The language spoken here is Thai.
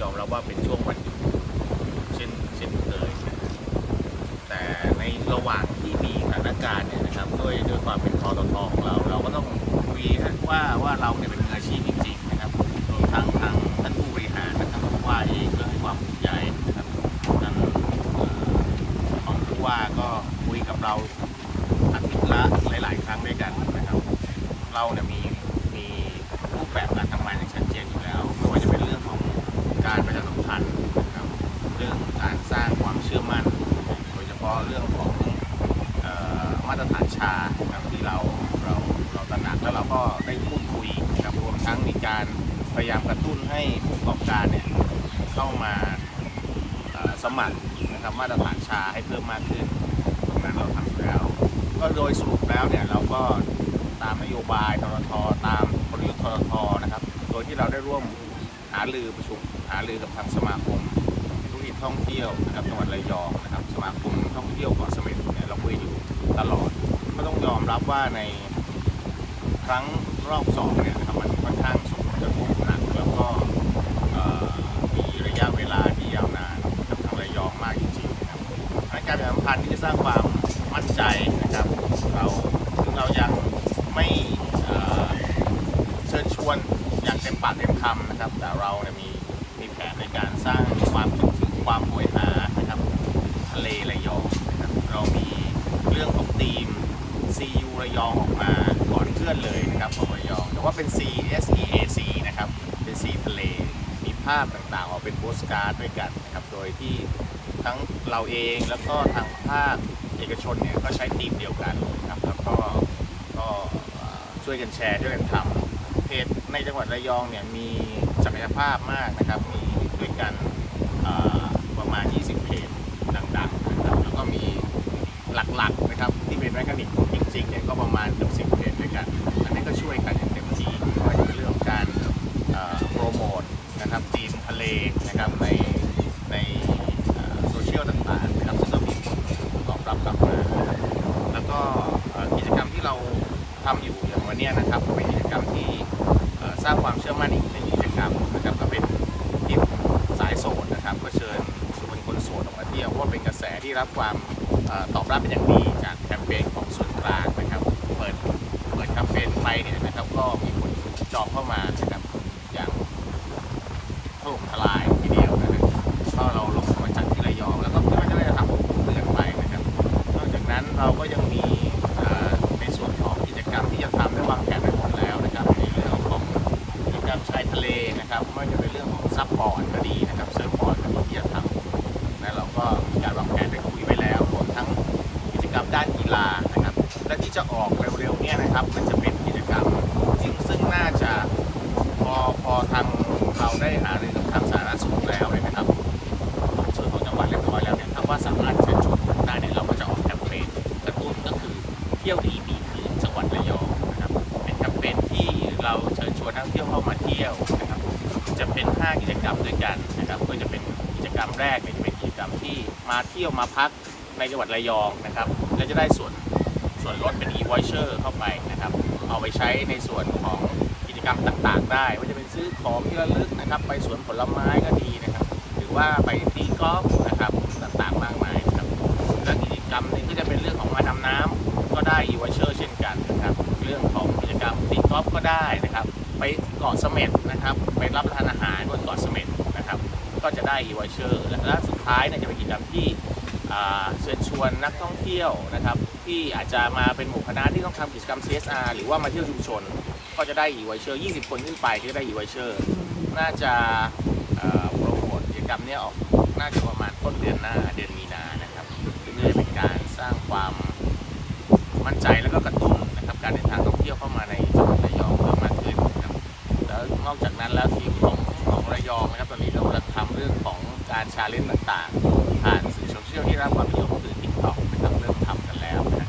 ยอมรับว่าเป็นช่วงวันหยุดเช่นเช่นเคยแต่ในระหว่างที่มีสถานการณ์เนี่ยนะครับด้วยด้วยความเป็นพอตทของเรา เราก็ต้องคุยว่าว่าเราเนี่ยเป็นอาชีพจริงๆนะครับรวมทั้งทางท่านผู้บริหารท่านผู้ว่าเองก็ให้ความภูมิใจนะครับนั้นของผู้ว่าก็คุยกับเราอาทิตย์ละหลาย ๆ ครั้งด้วยกันนะครับ เราเนี่ยมีมีรูปแบบการทำ ชื่อมั่น โดยเฉพาะเรื่องของออมาตรฐานชาครับที่เราเราเราตระหนักแล้วเราก็ได้พูดคุยนะครับรวมทั้งมีการพยายามกระตุ้นให้ผู้ประกอบการเนี่ยเข้ามาสมัครนะครับมาตรฐานชาให้เพิ่มมากขึ้น ตรงนั้นเราทำอยู่แล้ว ก็โดยสรุปแล้วเนี่ยเราก็ตามนโยบายทรทตามกลยุทธ์ทรทนะครับ โดยที่เราได้ร่วมหารือประชุมหารือกับทางสมาคม ท่องเที่ยวนะครับจังหวัดระยองนะครับสมาคมท่องเที่ยวเกาะเสม็ดเนี่ยเราคุยอยู่ตลอดก็ต้องยอมรับว่าในครั้งรอบสองเนี่ยนะครับมันค่อนข้างส่งผลกระทบหนักแล้วก็มีระยะเวลาที่ยาวนานกับทางระยองมากจริงๆนะครับในการประชาสัมพันธ์ที่จะสร้างความมั่นใจนะครับเราถึงเรายังไม่เอ่อเชิญชวนอย่างเต็มปากเต็มคำนะครับแต่เราเนี่ยมีมีแผนในการสร้างความ ความโหยหานะครับทะเลระยองนะครับเรามีเรื่องของธีม CU ระยองออกมาก่อนเพื่อนเลยนะครับของระยองแต่ว่าเป็น C S E A C นะครับเป็นสีทะเลมีภาพต่างๆออกเป็นโปสการ์ดด้วยกันนะครับโดยที่ทั้งเราเองแล้วก็ทางภาคเอกชนเนี่ยก็ใช้ธีมเดียวกันนะครับแล้วก็ก็ช่วยกันแชร์ช่วยกันทำเพจในจังหวัดระยองเนี่ยมีศักยภาพมากนะครับมีด้วยกันอ่อ ประมาณ 20 เพจดังๆนะครับแล้วก็มีหลักๆนะครับที่เป็นแมคานิกจริงๆเนี่ยก็ประมาณเกือบ10เพจด้วยกัน อันนี้ก็ช่วยกันอย่างเต็มที่ไม่ว่าจะเป็นเรื่องของการโปรโมทนะครับทีมทะเลนะครับในในโซเชียลต่างๆนะครับซึ่งก็มีผลตอบรับกลับมาแล้วก็กิจกรรมที่เราทำอยู่อย่างวันนี้นะครับก็เป็นกิจกรรมที่สร้างความเชื่อมั่นอีก ที่รับความออตอบรับเป็นอย่างดีจากแคมเปญของส่วนกลางนะครับเปิดเปิดแคมเปญไปเนี่ยนะครับก็มีคนจองเข้ามานะครับอย่างถล่มทลายทีเดียวนะครับก็เราลงมาจัดที่ระยองแล้วก็เพื่อจะได้ทำเดือนไปนะครับนอกจากนั้นเราก็ยังมีในส่วนของกิจกรรมที่จะทำได้วางแผนไว้หมดแล้วนะครับในเรื่องของกิจกรรมชายทะเลนะครับไม่ว่าจะเป็นเรื่องของซับบอร์ดก็ดี ด้านกีฬานะครับ และที่จะออกเร็วๆเนี่ยนะครับ มันจะเป็นกิจกรรมซึ่งซึ่งน่าจะพอพอทางเราได้หารือกับทางสาธารณสุขแล้วเนี่ยนะครับส่วนของจังหวัดเรียบร้อยแล้วเนี่ยถ้าว่าสามารถเชิญชวนได้เนี่ยเราก็จะออกแคมเปญกระตุ้นก็คือเที่ยวดีมีคืนจังหวัดระยองนะครับเป็นแคมเปญที่เราเชิญชวนนักเที่ยวเข้ามาเที่ยวนะครับ จะเป็น 5 กิจกรรมด้วยกันนะครับก็จะเป็นกิจกรรมแรกเนี่ยจะเป็นกิจกรรมที่มาเที่ยวมาพักในจังหวัดระยองนะครับ และจะได้ส่วนส่วนลดเป็น e-voucher เข้าไปนะครับ เอาไปใช้ในส่วนของกิจกรรมต่างๆ ได้ว่าจะเป็นซื้อของที่ระลึกนะครับ ไปสวนผลไม้ก็ดีนะครับ หรือว่าไปตีกอล์ฟนะครับต่างๆมากมายนะครับและกิจกรรมนึงก็จะเป็นเรื่องของมาดำน้ำก็ได้ e-voucher เช่นกันนะครับ เรื่องของกิจกรรมตีกอล์ฟก็ได้นะครับ ไปเกาะเสม็ดนะครับ ไปรับประทานอาหารบนเกาะเสม็ดนะครับ ก็จะได้ e-voucher และและสุดท้ายเนี่ยจะเป็นกิจกรรมที่ เชิญชวนนักท่องเที่ยวนะครับ ที่อาจจะมาเป็นหมู่คณะที่ต้องทำกิจกรรม CSR หรือว่ามาเที่ยวชุมชน ก็จะได้ e-voucher 20 คนขึ้นไปก็จะได้ e-voucher น่าจะโปรโมทกิจกรรมนี้ออกน่าจะประมาณต้นเดือนหน้าเดือนมีนานะครับซึ่งจะเป็นการสร้างความมั่นใจแล้วก็กระตุ้นนะครับการเดินทางท่องเที่ยวเข้ามาในจังหวัดระยองเพิ่มมากขึ้นนะครับแล้วนอกจากนั้นแล้วทีมของของระยองนะครับตอนนี้เรากำลังทำเรื่องของการชาเลนจ์ต่างๆ ผ่านสื่อโซเชียลที่รับความนิยมคือ TikTok นะครับเริ่มทำกันแล้วนะ